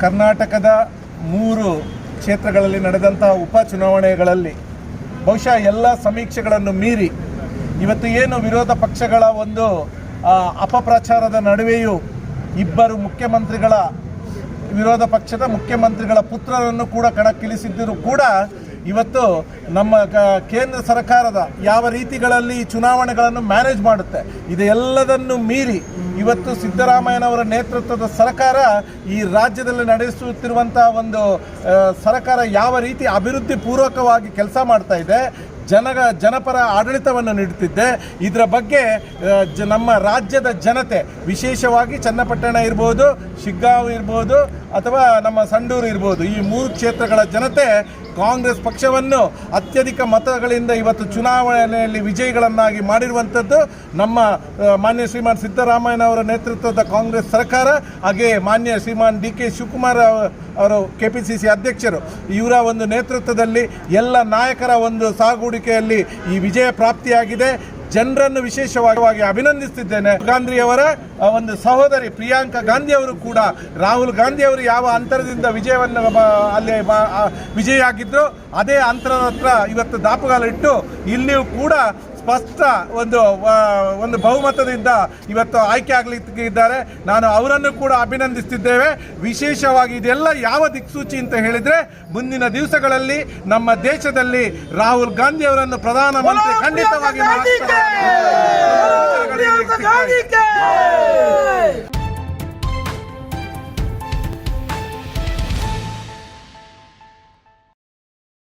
ಕರ್ನಾಟಕದ ಮೂರು ಕ್ಷೇತ್ರಗಳಲ್ಲಿ ನಡೆದಂತಹ ಉಪಚುನಾವಣೆಗಳಲ್ಲಿ ಬಹುಶಃ ಎಲ್ಲ ಸಮೀಕ್ಷೆಗಳನ್ನು ಮೀರಿ ಇವತ್ತು ಏನು ವಿರೋಧ ಪಕ್ಷಗಳ ಒಂದು ಅಪಪ್ರಚಾರದ ನಡುವೆಯೂ ಇಬ್ಬರು ಮುಖ್ಯಮಂತ್ರಿಗಳ ವಿರೋಧ ಪಕ್ಷದ ಮುಖ್ಯಮಂತ್ರಿಗಳ ಪುತ್ರರನ್ನು ಕೂಡ ಕಣಕ್ಕಿಳಿಸಿದ್ದರೂ ಕೂಡ ಇವತ್ತು ನಮ್ಮ ಕೇಂದ್ರ ಸರ್ಕಾರದ ಯಾವ ರೀತಿಗಳಲ್ಲಿ ಚುನಾವಣೆಗಳನ್ನು ಮ್ಯಾನೇಜ್ ಮಾಡುತ್ತೆ, ಇದೆಲ್ಲದನ್ನು ಮೀರಿ ಇವತ್ತು ಸಿದ್ದರಾಮಯ್ಯನವರ ನೇತೃತ್ವದ ಸರ್ಕಾರ ಈ ರಾಜ್ಯದಲ್ಲಿ ನಡೆಸುತ್ತಿರುವಂತಹ ಒಂದು ಸರ್ಕಾರ ಯಾವ ರೀತಿ ಅಭಿವೃದ್ಧಿ ಪೂರ್ವಕವಾಗಿ ಕೆಲಸ ಮಾಡ್ತಾ ಇದೆ ಜನಗ ಜನಪರ ಆಡಳಿತವನ್ನು ನೀಡುತ್ತಿದ್ದೆ. ಇದರ ಬಗ್ಗೆ ನಮ್ಮ ರಾಜ್ಯದ ಜನತೆ ವಿಶೇಷವಾಗಿ ಚನ್ನಪಟ್ಟಣ ಇರ್ಬೋದು ಶಿಗ್ಗಾಂವ್ ಇರ್ಬೋದು ಅಥವಾ ನಮ್ಮ ಸಂಡೂರು ಇರ್ಬೋದು, ಈ ಮೂರು ಕ್ಷೇತ್ರಗಳ ಜನತೆ ಕಾಂಗ್ರೆಸ್ ಪಕ್ಷವನ್ನು ಅತ್ಯಧಿಕ ಮತಗಳಿಂದ ಇವತ್ತು ಚುನಾವಣೆಯಲ್ಲಿ ವಿಜಯಗಳನ್ನಾಗಿ ಮಾಡಿರುವಂಥದ್ದು ನಮ್ಮ ಮಾನ್ಯ ಶ್ರೀಮಾನ್ ಸಿದ್ದರಾಮಯ್ಯನವರ ನೇತೃತ್ವದ ಕಾಂಗ್ರೆಸ್ ಸರ್ಕಾರ ಹಾಗೆ ಮಾನ್ಯ ಶ್ರೀಮಾನ್ ಡಿ ಕೆ ಶಿವಕುಮಾರ್ ಅವ- ಅವರು ಕೆ ಪಿ ಸಿ ಸಿ ಅಧ್ಯಕ್ಷರು. ಇವರ ಒಂದು ನೇತೃತ್ವದಲ್ಲಿ ಎಲ್ಲ ನಾಯಕರ ಒಂದು ಸಾಗೂಡಿಕೆಯಲ್ಲಿ ಈ ವಿಜಯ ಪ್ರಾಪ್ತಿಯಾಗಿದೆ. ಜನರನ್ನು ವಿಶೇಷವಾಗಿ ಅಭಿನಂದಿಸುತ್ತಿದ್ದೇನೆ ಗಾಂಧಿಯವರ ಒಂದು ಸಹೋದರಿ ಪ್ರಿಯಾಂಕಾ ಗಾಂಧಿ ಅವರು ಕೂಡ, ರಾಹುಲ್ ಗಾಂಧಿ ಅವರು ಯಾವ ಅಂತರದಿಂದ ವಿಜಯವನ್ನು ಅಲ್ಲಿ ವಿಜಯ ಆಗಿದ್ರು ಅದೇ ಅಂತರದ ಹತ್ರ ಇವತ್ತು ದಾಪುಗಾಲ ಇಟ್ಟು, ಇಲ್ಲಿಯೂ ಕೂಡ ಸ್ಪಷ್ಟ ಒಂದು ಒಂದು ಬಹುಮತದಿಂದ ಇವತ್ತು ಆಯ್ಕೆ ಆಗಲಿಕ್ಕೆ ಇದ್ದಾರೆ. ನಾನು ಅವರನ್ನು ಕೂಡ ಅಭಿನಂದಿಸ್ತಿದ್ದೇವೆ. ವಿಶೇಷವಾಗಿ ಇದೆಲ್ಲ ಯಾವ ದಿಕ್ಸೂಚಿ ಅಂತ ಹೇಳಿದ್ರೆ ಮುಂದಿನ ದಿವಸಗಳಲ್ಲಿ ನಮ್ಮ ದೇಶದಲ್ಲಿ ರಾಹುಲ್ ಗಾಂಧಿ ಅವರನ್ನು ಪ್ರಧಾನಮಂತ್ರಿ ಖಂಡಿತವಾಗಿ ಮಾಡ್ತಾರೆ.